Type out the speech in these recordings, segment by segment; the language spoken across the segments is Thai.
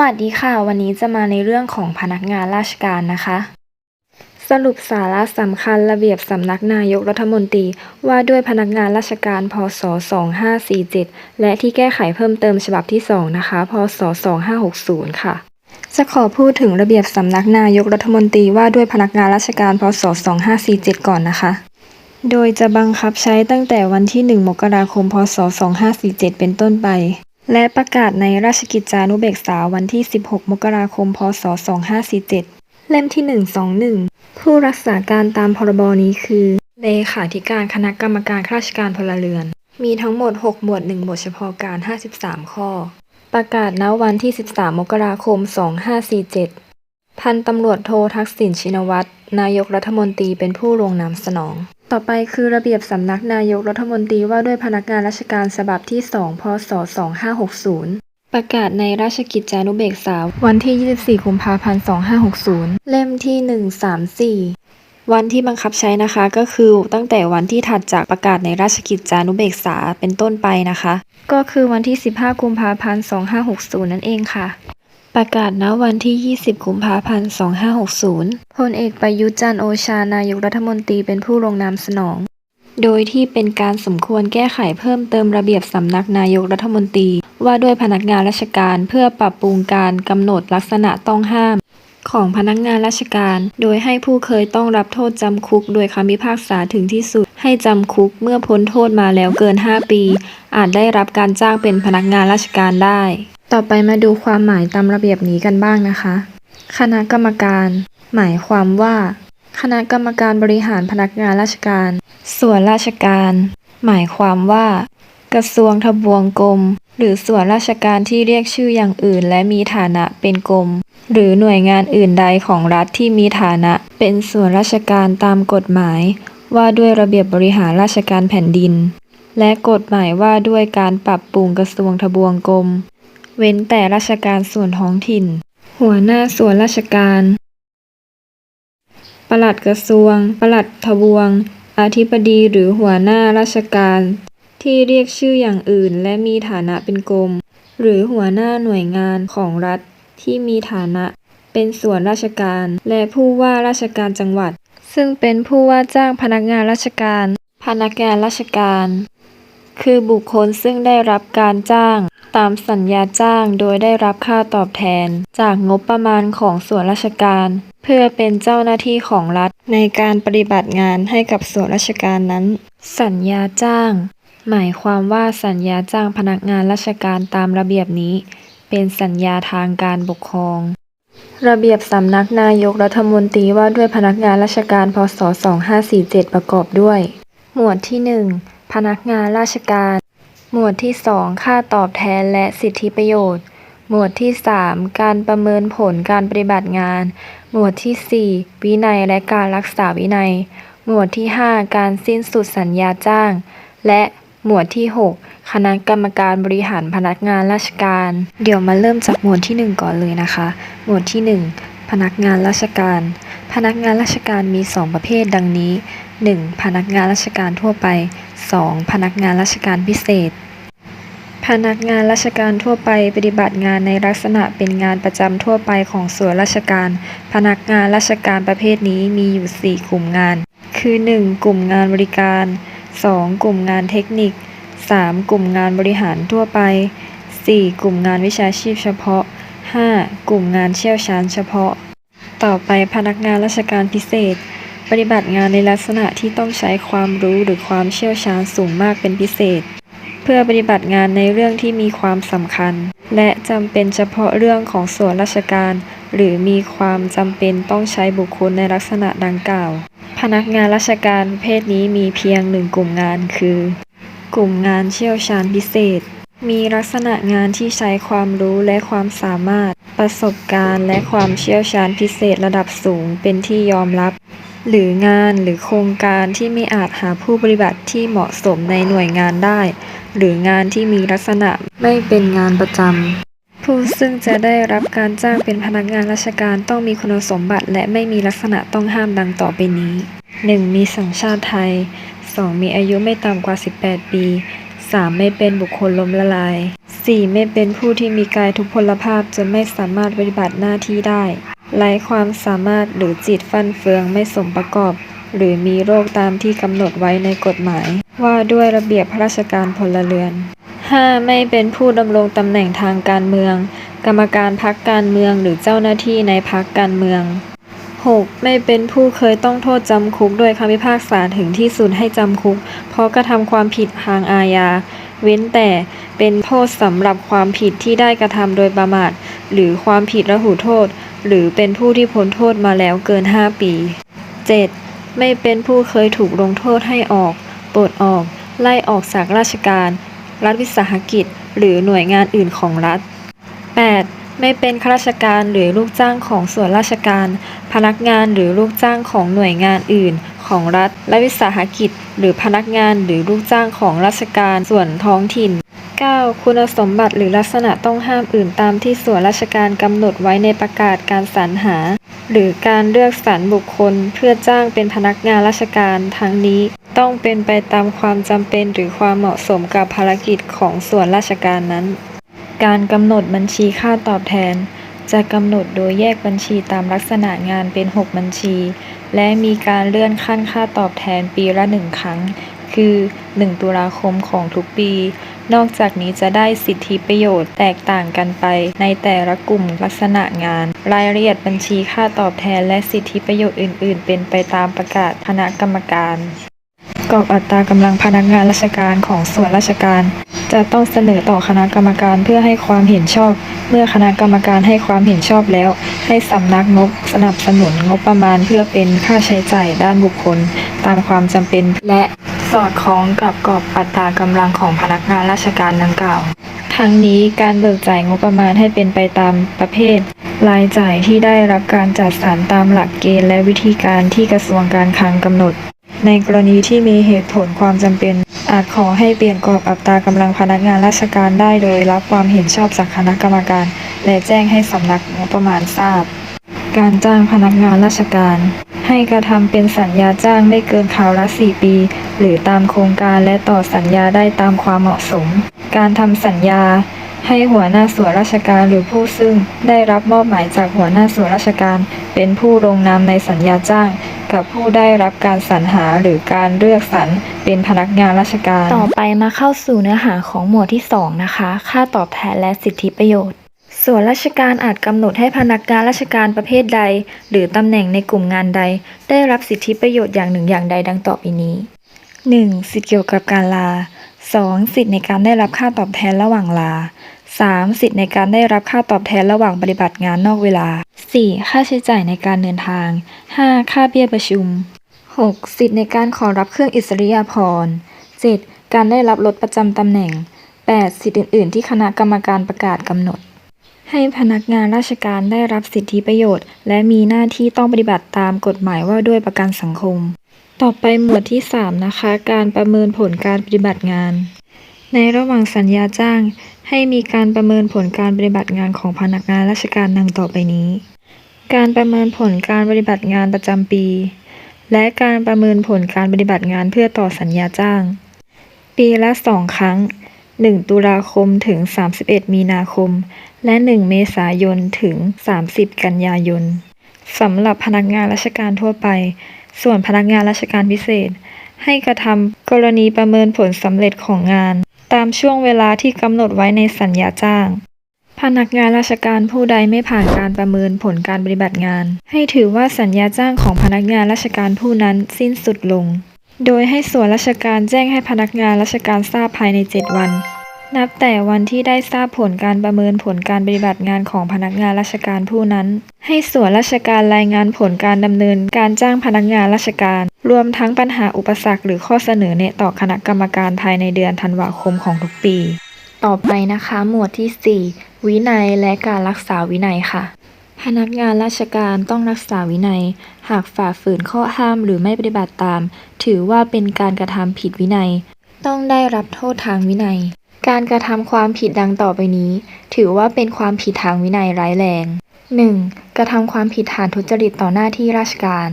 วัสดีค่ะ วันนี้จะมาในเรื่องของพนักงานราชการนะคะ สรุปสาระสำคัญระเบียบสำนักนายกรัฐมนตรี ว่าด้วยพนักงานราชการ พศ 2547 และที่แก้ไขเพิ่มเติมฉบับที่ 2 นะคะ พศ 2560 ค่ะ จะขอพูดถึงระเบียบสำนักนายกรัฐมนตรีว่าด้วยพนักงานราชการ พศ 2547 ก่อนนะคะ โดยจะบังคับใช้ตั้งแต่วันที่ 1 มกราคม พศ 2547 เป็นต้นไป และประกาศในราชกิจจานุเบกษาวันที่ 16 มกราคม พศ 2547 เล่มที่ 121 ผู้รักษาการตามพรบนี้คือ เลขาธิการคณะกรรมการข้าราชการพลเรือน มีทั้งหมด 6 หมวด 1 หมวดเฉพาะการ 53 ข้อ ประกาศณวันที่ 13 มกราคม 2547 พันตำรวจโททักษิณชินวัตร นายกรัฐมนตรีเป็นผู้ลงนามสนอง ต่อไปคือระเบียบสำนักนายกรัฐมนตรีว่าด้วยพนักงานราชการฉบับที่ 2 พศ 2560 ประกาศในราชกิจจานุเบกษาวันที่ 24 กุมภาพันธ์ 2560 เล่มที่ 134 วันที่บังคับใช้นะคะก็คือตั้งแต่วันที่ถัดจากประกาศในราชกิจจานุเบกษาเป็นต้นไปนะคะ ก็คือวันที่ 15 กุมภาพันธ์ 2560 นั่นเองค่ะ ประกาศณวันที่ 20 กุมภาพันธ์ 2560 พลเอกประยุทธ์จันโอชานายกรัฐมนตรีเป็นผู้ลงนามสนอง โดยที่เป็นการสมควรแก้ไขเพิ่มเติมระเบียบสำนักนายกรัฐมนตรี ว่าด้วยพนักงานราชการเพื่อปรับปรุงการกำหนดลักษณะต้องห้าม ของพนักงานราชการ โดยให้ผู้เคยต้องรับโทษจำคุก โดยคำพิพากษาถึงที่สุด ให้จำคุกเมื่อพ้นโทษมาแล้วเกิน 5 ปี อาจได้รับการจ้างเป็นพนักงานราชการได้ ต่อไปมาดูความหมายตามระเบียบนี้กันบ้างนะคะ คณะกรรมการ หมายความว่า คณะกรรมการบริหารพนักงานราชการ ส่วนราชการ หมายความว่า กระทรวงทบวงกรมหรือส่วนราชการที่เรียกชื่ออย่างอื่น และมีฐานะเป็นกรมหรือหน่วยงานอื่นใดของรัฐที่มีฐานะ เป็นส่วนราชการตามกฎหมาย ว่าด้วยระเบียบบริหารราชการแผ่นดิน และกฎหมายว่าด้วยการปรับปรุงกระทรวงทบวงกรม เว้นแต่ราชการส่วนท้องถิ่น หัวหน้าส่วนราชการ ปลัดกระทรวง ปลัดทบวง อธิบดีหรือหัวหน้าราชการ ที่เรียกชื่ออย่างอื่น และมีฐานะเป็นกรม หรือหัวหน้าหน่วยงานของรัฐที่มีฐานะเป็นส่วนราชการ และผู้ว่าราชการจังหวัด ซึ่งเป็นผู้ว่าจ้างพนักงานราชการ พนักงานราชการ คือบุคคลซึ่งได้รับการจ้าง ตามสัญญาจ้างโดยได้รับค่าตอบแทน จากงบประมาณของส่วนราชการ เพื่อเป็นเจ้าหน้าที่ของรัฐ ในการปฏิบัติงานให้กับส่วนราชการนั้น สัญญาจ้าง หมายความว่าสัญญาจ้างพนักงานราชการตามระเบียบนี้ เป็นสัญญาทางการปกครอง ระเบียบสำนักนายกรัฐมนตรีว่าด้วยพนักงานราชการพศ 2547 ประกอบด้วย หมวดที่ 1 พนักงานราชการ หมวดที่ 2 ค่าตอบแทนและสิทธิประโยชน์ หมวดที่ 3 การประเมินผลการปฏิบัติงาน หมวดที่ 4 วินัยและการรักษาวินัย หมวดที่ 5 การสิ้นสุดสัญญาจ้าง และหมวดที่ 6 คณะกรรมการบริหารพนักงานราชการ เดี๋ยวมาเริ่มจากหมวดที่ 1 ก่อนเลยนะคะ หมวดที่ 1 พนักงานราชการ พนักงานราชการมี 2 ประเภทดังนี้ 1. พนักงานราชการทั่วไป 2. พนักงานราชการพิเศษ พนักงานราชการทั่วไปปฏิบัติงานในลักษณะเป็นงานประจำทั่วไปของส่วนราชการ พนักงานราชการประเภทนี้มีอยู่ 4 กลุ่มงาน คือ 1. กลุ่มงานบริการ 2. กลุ่มงานเทคนิค 3. กลุ่มงานบริหารทั่วไป 4. กลุ่มงานวิชาชีพเฉพาะ 5. กลุ่มงานเชี่ยวชาญเฉพาะ ต่อไปพนักงานราชการพิเศษ ปฏิบัติงานในลักษณะที่ต้องใช้ความรู้หรือความเชี่ยวชาญสูงมากเป็นพิเศษ เพื่อปฏิบัติงานในเรื่องที่มีความสำคัญ และจำเป็นเฉพาะเรื่องของส่วนราชการ หรือมีความจำเป็นต้องใช้บุคคลในลักษณะดังกล่าว พนักงานราชการประเภทนี้มีเพียงหนึ่งกลุ่มงานคือ กลุ่มงานเชี่ยวชาญพิเศษ มีลักษณะงานที่ใช้ความรู้และความสามารถ ประสบการณ์ และความเชี่ยวชาญพิเศษระดับสูงเป็นที่ยอมรับ หรืองานหรือโครงการที่ไม่อาจหาผู้ปฏิบัติที่เหมาะสมในหน่วยงานได้ หรืองานที่มีลักษณะไม่เป็นงานประจำ ผู้ซึ่งจะได้รับการจ้างเป็นพนักงานราชการต้องมีคุณสมบัติ และไม่มีลักษณะต้องห้ามดังต่อไปนี้ 1. มีสัญชาติไทย 2. มีอายุไม่ต่ำกว่า 18 ปี 3. ไม่เป็นบุคคลล้มละลาย 4. ไม่เป็นผู้ที่มีกายทุพพลภาพจนไม่สามารถปฏิบัติหน้าที่ได้ ไร้ความสามารถหรือจิตฟั่นเฟืองไม่สมประกอบ หรือมีโรคตามที่กำหนดไว้ในกฎหมาย ว่าด้วยระเบียบพระราชการพลเรือน 5. ไม่เป็นผู้ดำรงตำแหน่งทางการเมือง กรรมการพักการเมืองหรือเจ้าหน้าที่ในพักการเมือง 6. ไม่เป็นผู้เคยต้องโทษจำคุกโดยคำพิพากษาถึงที่สุดให้จำคุก เพราะกระทำความผิดทางอาญา เว้นแต่เป็นโทษสำหรับความผิดที่ได้กระทำโดยประมาท หรือความผิดระหูโทษ หรือเป็นผู้ที่พ้นโทษมาแล้วเกิน 5 ปี 7. ไม่เป็นผู้เคยถูกลงโทษให้ออก ปลดออก ไล่ออกจากราชการ รัฐวิสาหกิจ หรือหน่วยงานอื่นของรัฐ 8. ไม่เป็นข้าราชการหรือลูกจ้างของส่วนราชการ พนักงานหรือลูกจ้างของหน่วยงานอื่น ของรัฐ และวิสาหกิจ หรือพนักงานหรือลูกจ้างของราชการส่วนท้องถิ่น 9. คุณสมบัติหรือลักษณะต้องห้ามอื่นตามที่ส่วนราชการกำหนดไว้ในประกาศการสรรหา หรือการเลือกสรรบุคคลเพื่อจ้างเป็นพนักงานราชการทั้งนี้ ต้องเป็นไปตามความจำเป็นหรือความเหมาะสมกับภารกิจของส่วนราชการนั้น การกำหนดบัญชีค่าตอบแทน จะกำหนดโดยแยกบัญชีตามลักษณะงานเป็น 6 บัญชี และมีการเลื่อนขั้นค่าตอบแทนปีละหนึ่งครั้ง คือ 1 ตุลาคมของทุกปี นอกจากนี้จะได้สิทธิประโยชน์แตกต่างกันไป ในแต่ละกลุ่มลักษณะงาน รายละเอียดบัญชีค่าตอบแทนและสิทธิประโยชน์อื่น ๆ เป็นไปตามประกาศคณะกรรมการกรอบอัตรากำลังพนักงานราชการของส่วนราชการ จะต้องเสนอต่อคณะกรรมการเพื่อให้ความเห็นชอบ เมื่อคณะกรรมการให้ความเห็นชอบแล้ว ให้สำนักงบสนับสนุนงบประมาณเพื่อเป็นค่าใช้จ่ายด้านบุคคล ตามความจำเป็นและ สอดคล้องกับกรอบอัตรากำลังของพนักงานราชการดังกล่าว ทั้งนี้การเบิกจ่ายงบประมาณให้เป็นไปตามประเภท รายจ่ายที่ได้รับการจัดสรรตามหลักเกณฑ์และวิธีการที่กระทรวงการคลังกำหนด ในกรณีที่มีเหตุผลความจำเป็น อาจขอให้เปลี่ยนกรอบอัตรากำลังพนักงานราชการได้โดยรับความเห็นชอบจากคณะกรรมการ และแจ้งให้สำนักงบประมาณทราบ การจ้างพนักงานราชการ ให้กระทำเป็นสัญญาจ้างไม่เกินคราวละ 4 ปี หรือตามโครงการและต่อสัญญาได้ตามความเหมาะสม การทำสัญญา ให้หัวหน้าส่วนราชการหรือผู้ซึ่งได้รับมอบหมายจากหัวหน้าส่วนราชการ เป็นผู้ลงนามในสัญญาจ้าง กับผู้ได้รับการสรรหาหรือการเลือกสรรเป็นพนักงานราชการ ต่อไปมาเข้าสู่เนื้อหาของหมวดที่ 2 นะคะ ค่าตอบแทนและสิทธิประโยชน์ ส่วนราชการอาจกำหนดให้พนักงานราชการประเภทใด หรือตำแหน่งในกลุ่มงานใด ได้รับสิทธิประโยชน์อย่างหนึ่งอย่างใดดังต่อไปนี้ 1. สิทธิเกี่ยวกับการลา 2. สิทธิในการได้รับค่าตอบแทนระหว่างลา 3. สิทธิในการได้รับค่าตอบแทนระหว่างปฏิบัติงานนอกเวลา 4. ค่าใช้จ่ายในการเดินทาง 5. ค่าเบี้ยประชุม 6. สิทธิในการขอรับเครื่องอิสริยาภรณ์ 7. การได้รับรถประจำตำแหน่ง 8. สิทธิอื่น ๆ ที่คณะกรรมการประกาศกำหนด ให้พนักงานราชการได้รับสิทธิประโยชน์ และมีหน้าที่ต้องปฏิบัติตามกฎหมายว่าด้วยประกันสังคม ต่อไปหมวดที่ 3 นะคะ การประเมินผลการปฏิบัติงาน ในระหว่างสัญญาจ้าง ให้มีการประเมินผลการปฏิบัติงานของพนักงานราชการดังต่อไปนี้ การประเมินผลการปฏิบัติงานประจำปี และการประเมินผลการปฏิบัติงานเพื่อต่อสัญญาจ้าง ปีละสองครั้ง 1 ตุลาคมถึง 31 มีนาคม และ 1 เมษายนถึง 30 กันยายนสำหรับพนักงานราชการทั่วไป ส่วนพนักงานราชการพิเศษ ให้กระทำกรณีประเมินผลสำเร็จของงาน ตามช่วงเวลาที่กำหนดไว้ในสัญญาจ้าง พนักงานราชการผู้ใดไม่ผ่านการประเมินผลการปฏิบัติงาน ให้ถือว่าสัญญาจ้างของพนักงานราชการผู้นั้นสิ้นสุดลง โดยให้ส่วนราชการแจ้งให้พนักงานราชการทราบภายใน 7 วัน นับแต่วันที่ได้ทราบผลการประเมินผลการปฏิบัติงานของพนักงานราชการผู้นั้น ให้ส่วนราชการรายงานผลการดำเนินการจ้างพนักงานราชการ รวมทั้งปัญหาอุปสรรคหรือข้อเสนอแนะต่อคณะกรรมการภายในเดือนธันวาคมของทุกปี ต่อไปนะคะ หมวดที่ 4 วินัยและการรักษาวินัยค่ะ พนักงานราชการต้องรักษาวินัย หากฝ่าฝืนข้อห้ามหรือไม่ปฏิบัติตาม ถือว่าเป็นการกระทำผิดวินัย ต้องได้รับโทษทางวินัย การกระทำความผิดดังต่อไปนี้ ถือว่าเป็นความผิดทางวินัยร้ายแรง 1. กระทำความผิดฐานทุจริตต่อหน้าที่ราชการ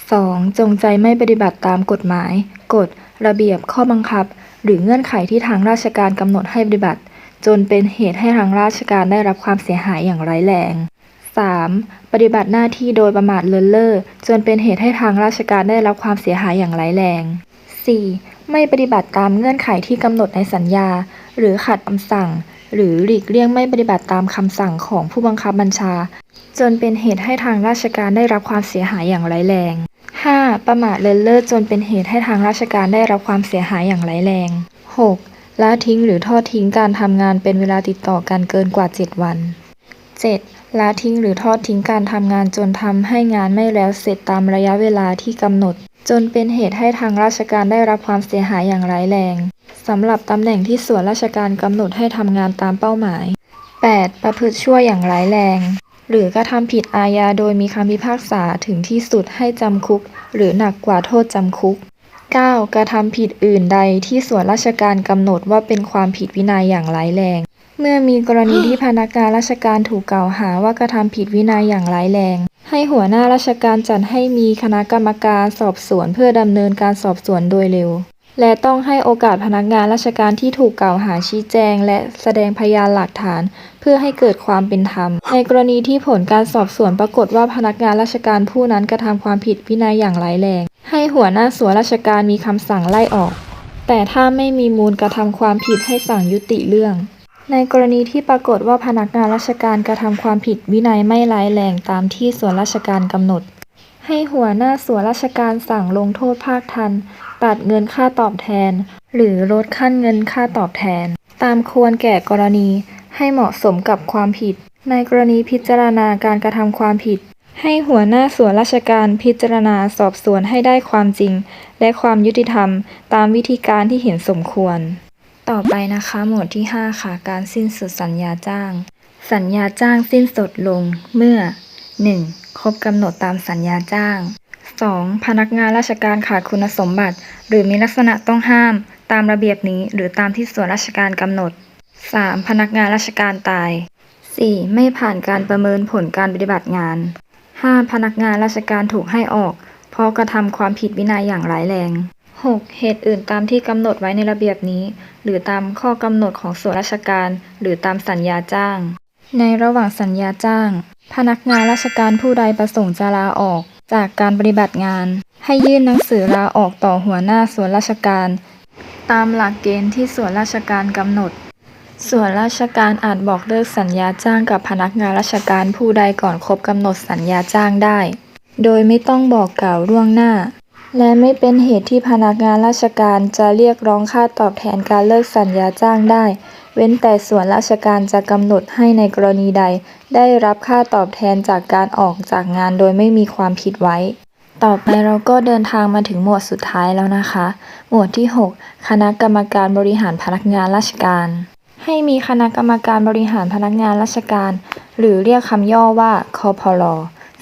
2. จงใจไม่ปฏิบัติตามกฎหมาย กฎ ระเบียบ ข้อบังคับ หรือเงื่อนไขที่ทางราชการกำหนดให้ปฏิบัติ จนเป็นเหตุให้ทางราชการได้รับความเสียหายอย่างร้ายแรง 3. ปฏิบัติหน้าที่โดยประมาทเลินเล่อจนเป็นเหตุให้ทางราชการได้รับความเสียหายอย่างร้ายแรง 4. ไม่ปฏิบัติตามเงื่อนไขที่กำหนดในสัญญา หรือขัดคำสั่ง หรือหลีกเลี่ยงไม่ปฏิบัติตามคำสั่งของผู้บังคับบัญชา จนเป็นเหตุให้ทางราชการได้รับความเสียหายอย่างร้ายแรง 5. ประมาทเลินเล่อจนเป็นเหตุให้ทางราชการได้รับความเสียหายอย่างร้ายแรง 6. ละทิ้งหรือทอดทิ้งการทำงานเป็นเวลาติดต่อกันเกินกว่า 7 วัน 7. ละทิ้งหรือทอดทิ้งการทำงานจนทำให้งานไม่แล้วเสร็จตามระยะเวลาที่กำหนด จนเป็นเหตุให้ทางราชการได้รับความเสียหายอย่างร้ายแรงสำหรับตำแหน่งที่ส่วนราชการกำหนดให้ทำงานตามเป้าหมาย 8. ประพฤติชั่วอย่างร้ายแรง หรือกระทำผิดอาญาโดยมีคำพิพากษาถึงที่สุดให้จำคุก หรือหนักกว่าโทษจำคุก 9. กระทำผิดอื่นใดที่ส่วนราชการกำหนดว่าเป็นความผิดวินัยอย่างร้ายแรง เมื่อมีกรณีที่พนักงานราชการถูกกล่าวหาว่ากระทำผิดวินัยอย่างร้ายแรง ให้หัวหน้าราชการจัดให้มีคณะกรรมการสอบสวนเพื่อดำเนินการสอบสวนโดยเร็ว และต้องให้โอกาสพนักงานราชการที่ถูกกล่าวหาชี้แจง และแสดงพยานหลักฐาน เพื่อให้เกิดความเป็นธรรม ในกรณีที่ผลการสอบสวนปรากฏว่าพนักงานราชการผู้นั้นกระทำความผิดวินัยอย่างร้ายแรง ให้หัวหน้าส่วนราชการมีคำสั่งไล่ออก แต่ถ้าไม่มีมูลกระทำความผิดให้สั่งยุติเรื่อง ในกรณีที่ปรากฏว่าพนักงานราชการกระทำความผิดวินัยไม่ร้ายแรงตามที่ส่วนราชการกำหนด ให้หัวหน้าส่วนราชการสั่งลงโทษภาคทัน ตัดเงินค่าตอบแทน หรือลดขั้นเงินค่าตอบแทน ตามควรแก่กรณีให้เหมาะสมกับความผิด ในกรณีพิจารณาการกระทำความผิด ให้หัวหน้าส่วนราชการพิจารณาสอบสวนให้ได้ความจริง และความยุติธรรม ตามวิธีการที่เห็นสมควร ต่อไปนะคะ หมวดที่ 5 ค่ะ การสิ้นสุดสัญญาจ้าง สัญญาจ้างสิ้นสุดลงเมื่อ 1. ครบกำหนดตามสัญญาจ้าง 2. พนักงานราชการขาดคุณสมบัติ หรือมีลักษณะต้องห้าม ตามระเบียบนี้หรือตามที่ส่วนราชการกำหนด 3. พนักงานราชการตาย 4. ไม่ผ่านการประเมินผลการปฏิบัติงาน 5. พนักงานราชการถูกให้ออก เพราะกระทำความผิดวินัยอย่างร้ายแรง 6. เหตุอื่นตามที่กำหนดไว้ในระเบียบนี้ หรือตามข้อกำหนดของส่วนราชการ หรือตามสัญญาจ้าง ในระหว่างสัญญาจ้าง พนักงานราชการผู้ใดประสงค์จะลาออก จากการปฏิบัติงาน ให้ยื่นหนังสือลาออกต่อหัวหน้าส่วนราชการ ตามหลักเกณฑ์ที่ส่วนราชการกำหนด ส่วนราชการอาจบอกเลิกสัญญาจ้างกับพนักงานราชการผู้ใดก่อนครบกำหนดสัญญาจ้างได้ โดยไม่ต้องบอกกล่าวล่วงหน้า และไม่เป็นเหตุที่พนักงานราชการจะเรียกร้องค่าตอบแทนการเลิกสัญญาจ้างได้ เว้นแต่ส่วนราชการจะกำหนดให้ในกรณีใด ได้รับค่าตอบแทนจากการออกจากงานโดยไม่มีความผิดไว้ ต่อไปเราก็เดินทางมาถึงหมวดสุดท้ายแล้วนะคะ หมวดที่ 6 คณะกรรมการบริหารพนักงานราชการ ให้มีคณะกรรมการบริหารพนักงานราชการ หรือเรียกคำย่อว่าคอพล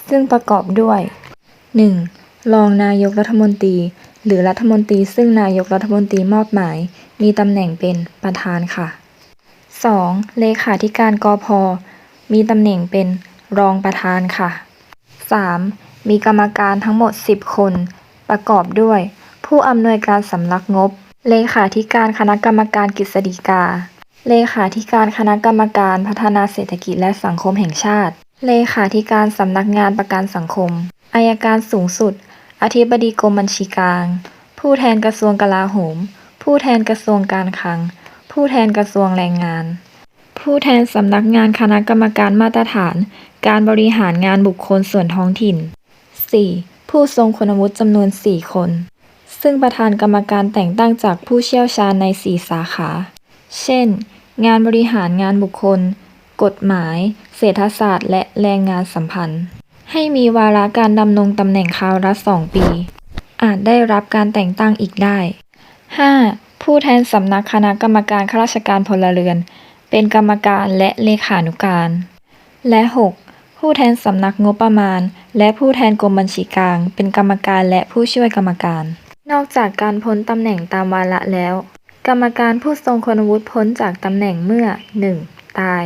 ซึ่งประกอบด้วย 1. รองนายกรัฐมนตรี หรือรัฐมนตรีซึ่งนายกรัฐมนตรีมอบหมาย มีตำแหน่งเป็นประธานค่ะ 2. เลขาธิการกพมีตำแหน่งเป็นรองประธานค่ะ 3. มีกรรมการทั้งหมด 10 คน ประกอบด้วย ผู้อำนวยการสำนักงบ เลขาธิการคณะกรรมการกฤษฎีกา เลขาธิการคณะกรรมการพัฒนาเศรษฐกิจและสังคมแห่งชาติ เลขาธิการสำนักงานประกันสังคม อายการสูงสุด อธิบดีกรมบัญชีกลาง ผู้แทนกระทรวงกลาโหม ผู้แทนกระทรวงการคลัง ผู้แทนกระทรวงแรงงาน ผู้แทนสำนักงานคณะกรรมการมาตรฐาน การบริหารงานบุคคลส่วนท้องถิ่น 4. ผู้ทรงคุณวุฒิจำนวน 4 คน ซึ่งประธานกรรมการแต่งตั้งจากผู้เชี่ยวชาญใน 4 สาขา เช่น งานบริหารงานบุคคล กฎหมาย เศรษฐศาสตร์ และแรงงานสัมพันธ์ ให้มีวาระการดำรงตำแหน่งคราวละ2ปี อาจได้รับการแต่งตั้งอีกได้ 5. ผู้แทนสำนักคณะกรรมการข้าราชการพลเรือน เป็นกรรมการและเลขานุการ และ 6. ผู้แทนสำนักงบประมาณ และผู้แทนกรมบัญชีกลาง เป็นกรรมการและผู้ช่วยกรรมการ นอกจากการพ้นตำแหน่งตามวาระแล้ว กรรมการผู้ทรงคุณวุฒิพ้นจากตำแหน่งเมื่อ 1. ตาย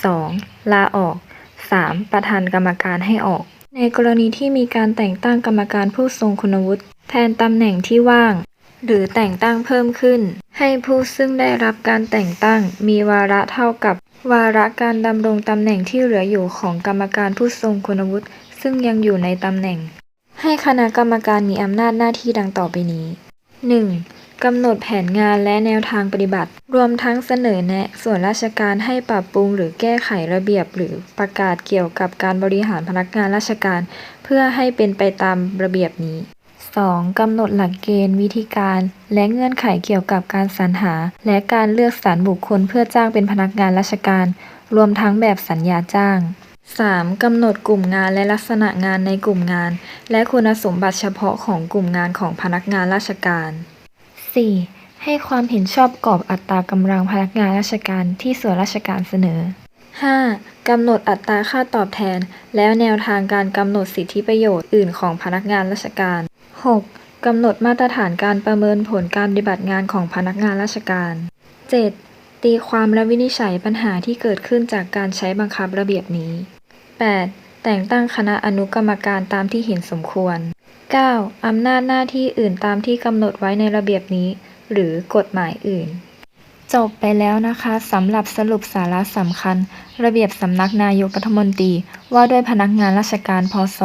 2. ลาออก 3. ประธานกรรมการให้ออก ในกรณีที่มีการแต่งตั้งกรรมการผู้ทรงคุณวุฒิแทนตำแหน่งที่ว่าง หรือแต่งตั้งเพิ่มขึ้น ให้ผู้ซึ่งได้รับการแต่งตั้งมีวาระเท่ากับ วาระการดำรงตำแหน่งที่เหลืออยู่ของกรรมการผู้ทรงคุณวุฒิซึ่งยังอยู่ในตำแหน่ง ให้คณะกรรมการมีอำนาจหน้าที่ดังต่อไปนี้ 1. กำหนดแผนงานและแนวทางปฏิบัติ รวมทั้งเสนอแนะ ส่วนราชการให้ปรับปรุงหรือแก้ไขระเบียบ หรือประกาศเกี่ยวกับการบริหารพนักงานราชการ เพื่อให้เป็นไปตามระเบียบนี้ 2. กำหนดหลักเกณฑ์ วิธีการ และเงื่อนไขเกี่ยวกับการสรรหา และการเลือกสรรบุคคลเพื่อจ้างเป็นพนักงานราชการ รวมทั้งแบบสัญญาจ้าง 3. กำหนดกลุ่มงานและลักษณะงานในกลุ่มงาน และคุณสมบัติเฉพาะของกลุ่มงานของพนักงานราชการ 4. ให้ความเห็นชอบกรอบอัตรากำลังพนักงานราชการที่ส่วนราชการเสนอ 5. กำหนดอัตราค่าตอบแทน และแนวทางการกำหนดสิทธิประโยชน์อื่นของพนักงานราชการ 6. กำหนดมาตรฐานการประเมินผลการปฏิบัติงานของพนักงานราชการ 7. ตีความและวินิจฉัยปัญหาที่เกิดขึ้นจากการใช้บังคับระเบียบนี้ 8. แต่งตั้งคณะอนุกรรมการตามที่เห็นสมควร 9. อำนาจหน้าที่อื่นตามที่กำหนดไว้ในระเบียบนี้ หรือกฎหมายอื่น จบไปแล้วนะคะสำหรับสรุปสาระสำคัญ ระเบียบสำนักนายกรัฐมนตรี ว่าด้วยพนักงานราชการพศ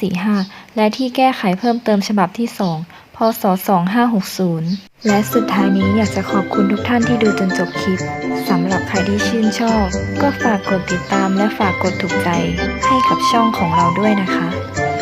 2545 และที่แก้ไขเพิ่มเติมฉบับที่ 2 พศ 2560 และสุดท้ายนี้อยากจะขอบคุณทุกท่านที่ดูจนจบคลิปสำหรับใครที่ชื่นชอบ ก็ฝากกดติดตามและฝากกดถูกใจให้กับช่องของเราด้วยนะคะ